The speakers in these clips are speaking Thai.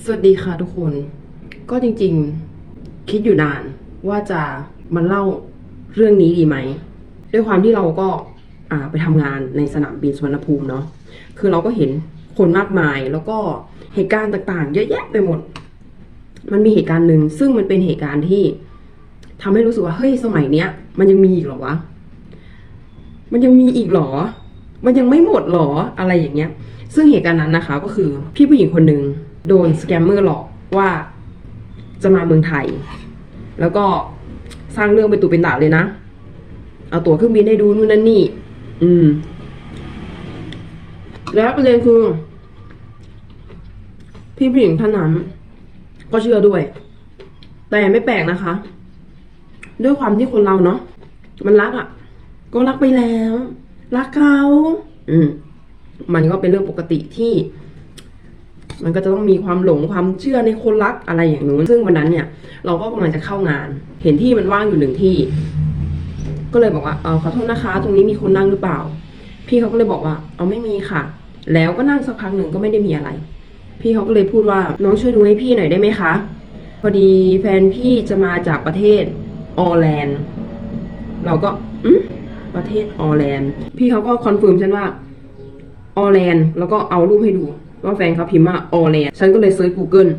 สวัสดีค่ะทุกคน ก็จริงๆคิดอยู่นานว่าจะมาเล่าเรื่องนี้ดีไหม ด้วยความที่เราก็าไปทำงานในสนามบินสุวรรณภูมิเนาะคือเราก็เห็นคนมากมายแล้วก็เหตุการณ์ต่างๆ เยอะแยะไปหมด มันมีเหตุการณ์หนึ่งซึ่งมันเป็นเหตุการณ์ที่ทำให้รู้สึกว่าเฮ้ยสมัยเนี้ย มันยังมีอีกหรอวะมันยังมีอีกหรอ มันยังไม่หมดหรออะไรอย่างเงี้ย ซึ่งเหตุการณ์นั้นนะคะ ก็คือพี่ผู้หญิงคนหนึ่ง โดนสแกมเมอร์หลอกว่าจะมาเมืองไทย แล้วก็สร้างเรื่องเป็นตุเป็นตะเลยนะ เอาตั๋วเครื่องบินให้ดูนู่นนั่นนี่ อืม แล้วประเด็นคือ พี่ผู้หญิงท่านนั้นก็เชื่อด้วย แต่ไม่แปลกนะคะ ด้วยความที่คนเราเนาะมันรักอะ่ะ ก็รักไปแล้ว รักเขา อืม มันก็เป็นเรื่องปกติที่ มันก็จะต้องมีความหลงความเชื่อในคนรักอะไรอย่างนู้น ซึ่งวันนั้นเนี่ย เราก็กำลังจะเข้างาน เห็นที่มันว่างอยู่หนึ่งที่ ก็เลยบอกว่าเออขอโทษนะคะ ตรงนี้มีคนนั่งหรือเปล่า พี่เขาก็เลยบอกว่า เอาไม่มีค่ะ แล้วก็นั่งสักพักหนึ่งก็ไม่ได้มีอะไร พี่เขาก็เลยพูดว่าน้องช่วยดูให้พี่หน่อยได้ไหมคะ พอดีแฟนพี่จะมาจากประเทศออร์แลนด์ เราก็อืมประเทศออร์แลนด์ พี่เขาก็คอนเฟิร์มฉันว่าออร์แลนด์ แล้วก็เอารูปให้ดู ว่าแฟนเขาพิมพ์ว่าออร์แลนฉันก็เลยเซิร์ช Google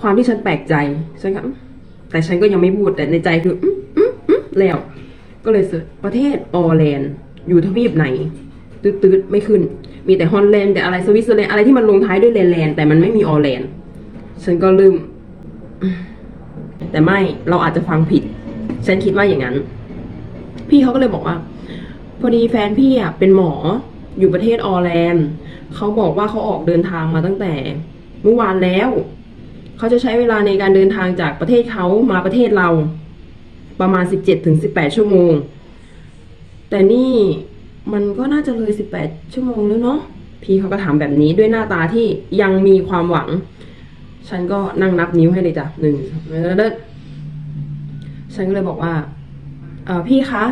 ความที่ฉันแปลกใจฉันก็แต่ฉันก็ยังไม่พูดแต่ในใจคืออืมอืมอืมแล้ว ก็เลยเสิร์ชประเทศออร์แลนด์อยู่ทวีปไหน ตืดๆไม่ขึ้น มีแต่ฮอลแลนด์แต่อะไรสวิตเซอร์แลนด์อะไรที่มันลงท้ายด้วยแลนด์แลนด์แต่มันไม่มีออร์แลนด์ฉันก็ลืมอืม แต่ไม่เราอาจจะฟังผิด ฉันคิดว่าอย่างนั้น พี่เขาก็เลยบอกว่า พอดีแฟนพี่อะเป็นหมอ อยู่ประเทศออร์แลนด์เขาบอกว่าเขาออกเดินทางมาตั้งแต่เมื่อวานแล้ว เขาจะใช้เวลาในการเดินทางจากประเทศเขามาประเทศเรา ประมาณ 17ถึง18 ชั่วโมง แต่นี่มันก็น่าจะเลย 18 ชั่วโมงแล้วเนาะพี่เขาก็ถามแบบนี้ด้วยหน้าตาที่ยังมีความหวัง ฉันก็นั่งนับนิ้วให้เลยจ้ะหนึ่งแล้วฉันก็เลยบอกว่าเออพี่คะ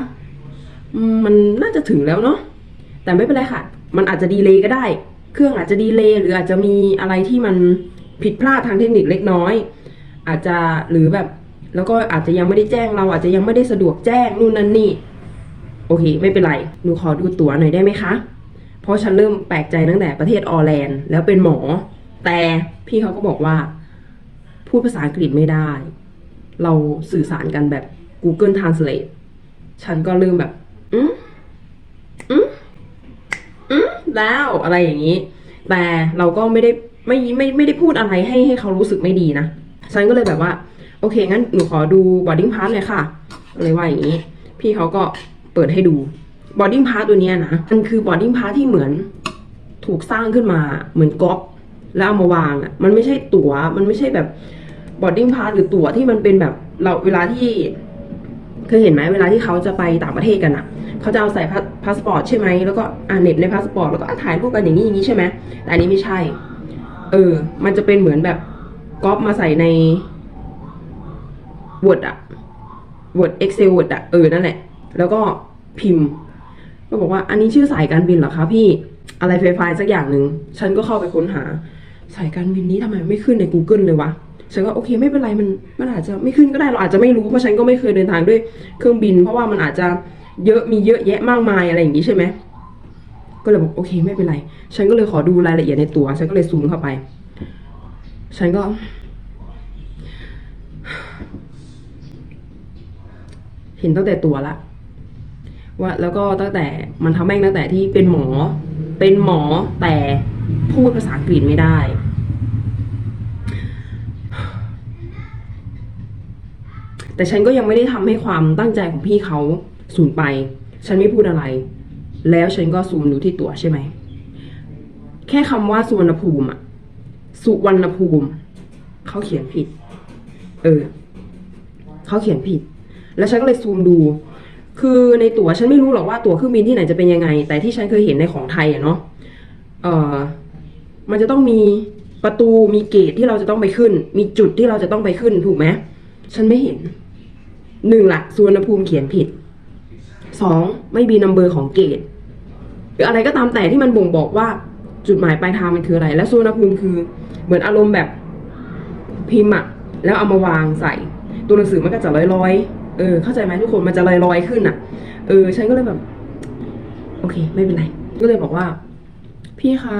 มันน่าจะถึงแล้วเนาะ แต่ไม่เป็นไรค่ะ มันอาจจะดีเลย์ก็ได้ เครื่องอาจจะดีเลย์หรืออาจจะมีอะไรที่มันผิดพลาดทางเทคนิคเล็กน้อย อาจจะหรือแบบแล้วก็อาจจะยังไม่ได้แจ้งเราอาจจะยังไม่ได้สะดวกแจ้งนู่นนั่นนี่ โอเค ไม่เป็นไรหนูขอดูตั๋วหน่อยได้ไหมคะ เพราะฉันเริ่มแปลกใจตั้งแต่ประเทศออร์แลนด์แล้วเป็นหมอ แต่พี่เขาก็บอกว่า พูดภาษาอังกฤษไม่ได้ เราสื่อสารกันแบบ Google Translate ฉันก็เริ่มแบบ อืมอืมอืม แล้วอะไรอย่างนี้ แต่เราก็ไม่ได้ไม่ไม่ไม่ได้พูดอะไรให้ให้เขารู้สึกไม่ดีนะฉันก็เลยแบบว่า โอเค งั้นหนูขอดู boarding pass เลยค่ะเลยว่าอย่างนี้ พี่เขาก็เปิดให้ดู boarding pass ตัวเนี้ยนะมันคือ boarding pass ที่เหมือนถูกสร้างขึ้นมาเหมือนก๊อปแล้วเอามาวางอะมันไม่ใช่ตั๋วมันไม่ใช่แบบ boarding pass หรือตั๋วที่มันเป็นแบบเราเวลาที่ คยเห็นไหมเวลาที่เขาจะไปต่างประเทศกันอะเขาจะเอาใส่พาสปอร์ตใช่ไหมแล้วก็อ่าเน็บในพาสปอร์ตแล้วก็อะถ่ายรูปกันอย่างนี้อย่างนี้ใช่ไหมแต่อันนี้ไม่ใช่ เออ มันจะเป็นเหมือนแบบก๊อปมาใส่ใน Word อะ Word Excel Word อะเออนั่นแหละ แล้วก็พิมพ์ ก็บอกว่าอันนี้ชื่อสายการบินเหรอคะพี่อะไรไฟไฟสักอย่างหนึ่งฉันก็เข้าไปค้นหา สายการบินนี้ทำไมไม่ขึ้นใน Google เลยวะ ฉันก็โอเคไม่เป็นไรมันมันอาจจะไม่ขึ้นก็ได้เราอาจจะไม่รู้เพราะฉันก็ไม่เคยเดินทางด้วยเครื่องบิน เพราะว่ามันอาจจะเยอะมีเยอะแยะมากมายอะไรอย่างนี้ใช่ไหมก็เลยบอกโอเคไม่เป็นไร ฉันก็เลยขอดูรายละเอียดในตัว ฉันก็เลยซูมเข้าไป ฉันก็ เห็นตั้งแต่ตัวละว่าแล้วก็ตั้งแต่มันทำแม่งตั้งแต่ที่เป็นหมอ เป็นหมอแต่พูดภาษาอังกฤษไม่ได้ แต่ฉันก็ยังไม่ได้ทำให้ความตั้งใจของพี่เขาสูญไป ฉันไม่พูดอะไร แล้วฉันก็ซูมดูที่ตั๋วใช่ไหม แค่คำว่าสุวรรณภูมิอะสุวรรณภูมิ เขาเขียนผิด เออ เขาเขียนผิด แล้วฉันก็เลยซูมดู คือในตั๋วฉันไม่รู้หรอกว่าตั๋วเครื่องบินที่ไหนจะเป็นยังไง แต่ที่ฉันเคยเห็นในของไทยอะเนาะ เออมันจะต้องมีประตูมีเกตที่เราจะต้องไปขึ้น มีจุดที่เราจะต้องไปขึ้นถูกไหมฉันไม่เห็น หนึ่งละสุวรรณภูมิเขียนผิดสองไม่มีนัมเบอร์ของเกตหรืออะไรก็ตามแต่ที่มันบ่งบอกว่าจุดหมายปลายทางมันคืออะไร และสุวรรณภูมิคือ เหมือนอารมณ์แบบพิมพ์อะแล้วเอามาวางใส่ ตัวหนังสือมันก็จะลอยๆ เออ เข้าใจไหมทุกคนมันจะลอยๆขึ้นอะเออ ฉันก็เลยแบบ โอเค ไม่เป็นไร ก็เลยบอกว่า พี่คะ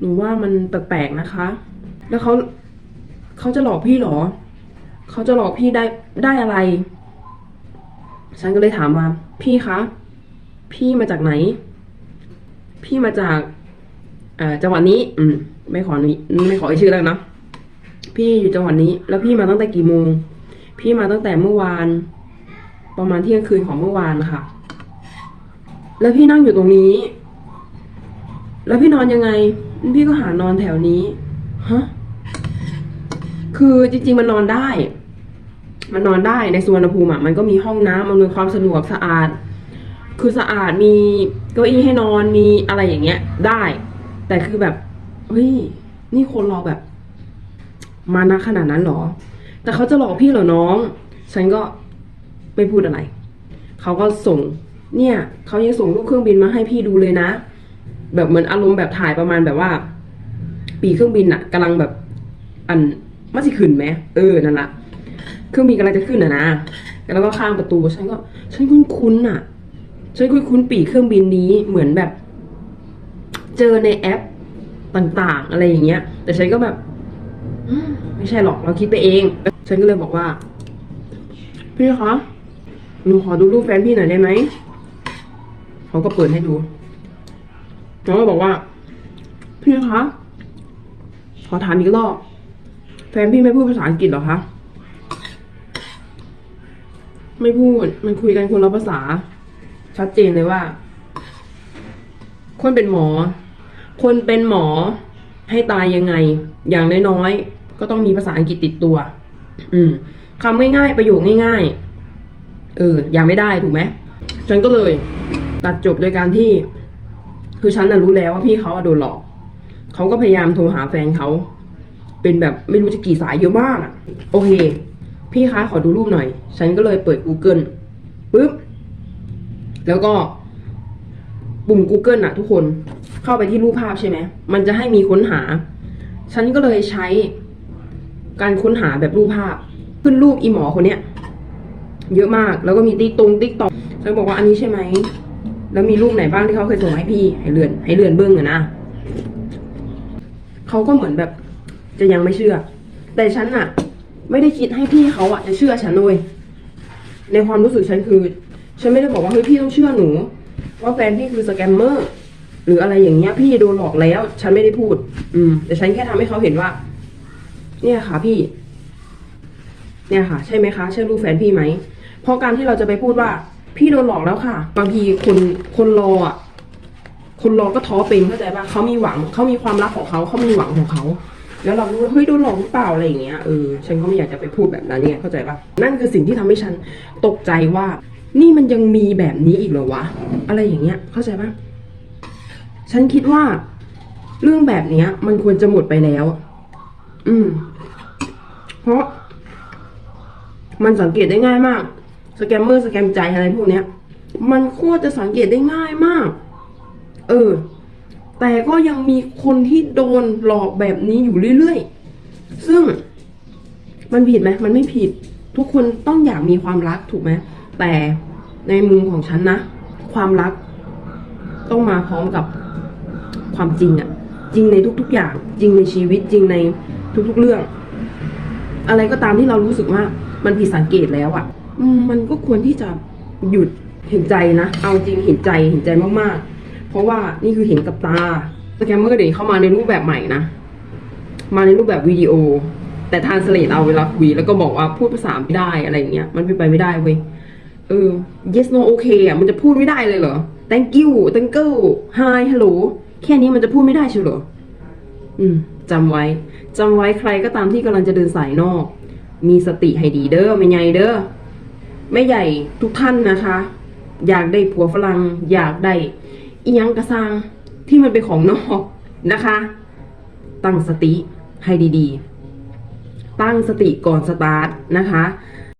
หนูว่ามันแปลกๆนะคะ แล้วเขาเขาจะหลอกพี่เหรอ เขาจะหลอกพี่ได้ได้อะไร ฉันก็เลยถามว่า พี่คะ พี่มาจากไหน พี่มาจากจังหวัดนี้ อืม ไม่ขอนี้ไม่ขอชื่อแล้วเนาะพี่อยู่จังหวัดนี้ แล้วพี่มาตั้งแต่กี่โมง พี่มาตั้งแต่เมื่อวาน ประมาณเที่ยงคืนของเมื่อวานค่ะ แล้วพี่นั่งอยู่ตรงนี้ แล้วพี่นอนยังไง พี่ก็หานอนแถวนี้ ฮะ คือจริง ๆ มันนอนได้ มันนอนได้ในสุวรรณภูมิอะมันก็มีห้องน้ำอำนวยความสะดวกสะอาด คือสะอาดมีเก้าอี้ให้นอนมีอะไรอย่างเงี้ย ได้ แต่คือแบบเฮ้ยนี่คนเราแบบ มานะขนาดนั้นหรอ แต่เขาจะหลอกพี่เหรอน้อง ฉันก็ไม่พูดอะไร เขาก็ส่ง เนี่ยเขายังส่งรูปเครื่องบินมาให้พี่ดูเลยนะ แบบเหมือนอารมณ์แบบถ่ายประมาณแบบว่า ปีเครื่องบินอะกำลังแบบ อันมาสิขึ้นไหมเออนั่นละ เครื่องบินกำลังจะขึ้นอะนะแล้วก็ข้างประตูฉันก็ฉันคุ้นๆอะฉันคุ้นๆปีกเครื่องบินนี้เหมือนแบบ เจอในแอปต่าง ๆ อะไรอย่างเงี้ย แต่ฉันก็แบบไม่ใช่หรอกเราคิดไปเอง ฉันก็เลยบอกว่า พี่คะหนูขอดูรูปแฟนพี่หน่อยได้ไหมเขาก็เปิดให้ดูน้องก็บอกว่า พี่คะขอถามอีกรอบแฟนพี่ไม่พูดภาษาอังกฤษหรอคะ ไม่พูด มันคุยกันคนละภาษา ชัดเจนเลยว่า คนเป็นหมอ คนเป็นหมอให้ตายยังไง อย่างน้อยๆก็ต้องมีภาษาอังกฤษติดตัว อืมคำง่ายๆ ประโยคง่ายๆ เออ ยังไม่ได้ถูกไหม ฉันก็เลย ตัดจบโดยการที่ คือฉันน่ะรู้แล้วว่าพี่เขาโดนหลอก เขาก็พยายามโทรหาแฟนเขา เป็นแบบไม่รู้จะกี่สายเยอะมากอะโอเค พี่คะขอดูรูปหน่อย ฉันก็เลยเปิด Google ปุ๊บ แล้วก็ปุ่ม Google อะทุกคนเข้าไปที่รูปภาพใช่ไหม มันจะให้มีค้นหา ฉันก็เลยใช้การค้นหาแบบรูปภาพ ขึ้นรูปอีหมอคนเนี้ย เยอะมาก แล้วก็มีติ๊กตรงติ๊กตอกฉันบอกว่าอันนี้ใช่ไหม แล้วมีรูปไหนบ้างที่เขาเคยส่งให้พี่ ให้เลื่อน ให้เลื่อนเบิ้งอะนะ เขาก็เหมือนแบบ จะยังไม่เชื่อ แต่ฉันอะ ไม่ได้คิดให้พี่เขาอะจะเชื่อฉันเลยในความรู้สึกฉันคือ ฉันไม่ได้บอกว่าเฮ้ยพี่ต้องเชื่อหนู ว่าแฟนพี่คือสแกมเมอร์หรืออะไรอย่างเงี้ย พี่โดนหลอกแล้ว ฉันไม่ได้พูด อืม แต่ฉันแค่ทำให้เขาเห็นว่า เนี่ยค่ะพี่ เนี่ยค่ะ ใช่ไหมคะใช่ลูกแฟนพี่ไหมเพราะการที่เราจะไปพูดว่า พี่โดนหลอกแล้วค่ะ บางทีคนคนรออะคนรอก็ท้อเป็นเข้าใจป่ะเขามีหวังเขามีความรักของเขาเขามีหวังของเขา แล้วเรารู้ว่าเฮ้ยโดนหลอกหรือเปล่าอะไรอย่างเงี้ยเออฉันก็ไม่อยากจะไปพูดแบบนั้นเนี่ยเข้าใจป่ะนั่นคือสิ่งที่ทำให้ฉันตกใจว่า นี่มันยังมีแบบนี้อีกเหรอวะอะไรอย่างเงี้ย เข้าใจป่ะฉันคิดว่า เรื่องแบบเนี้ย มันควรจะหมดไปแล้ว อืม เพราะ มันสังเกตได้ง่ายมาก สแกมเมอร์สแกมใจอะไรพวกเนี้ย มันโคตรจะสังเกตได้ง่ายมาก เออ แต่ก็ยังมีคนที่โดนหลอกแบบนี้อยู่เรื่อยๆ ซึ่งมันผิดไหมมันไม่ผิด ทุกคนต้องอยากมีความรักถูกไหม แต่ในมุมของฉันนะ ความรักต้องมาพร้อมกับความจริงอะจริงในทุกๆอย่าง จริงในชีวิตจริงในทุกๆเรื่อง อะไรก็ตามที่เรารู้สึกว่ามันผิดสังเกตแล้วอะมันก็ควรที่จะหยุดเห็นใจนะ เอาจริงเห็นใจเห็นใจมากๆ เพราะว่านี่คือเห็นกับตาสแกมเมอร์เดี๋ยวเข้ามาในรูปแบบใหม่นะ มาในรูปแบบวิดีโอ แต่ทานสเลตเอาเวลาคุยแล้วก็บอกว่าพูดภาษาไม่ได้อะไรอย่างเงี้ยมันเป็นไปไม่ได้เว้ยเออ yes no okay อะมันจะพูดไม่ได้เลยเหรอ thank you thank you hi hello แค่นี้มันจะพูดไม่ได้เชียวเหรออืมจำไว้จำไว้ใครก็ตามที่กำลังจะเดินสายนอก มีสติให้ดีเด้อไม่ใหญ่เด้อไม่ใหญ่ทุกท่านนะคะ อยากได้ผัวฝรั่งอยากได้ อียังกระซังที่มันเป็นของนอกนะคะ ตั้งสติให้ดีๆ ตั้งสติก่อนสตาร์ทนะคะ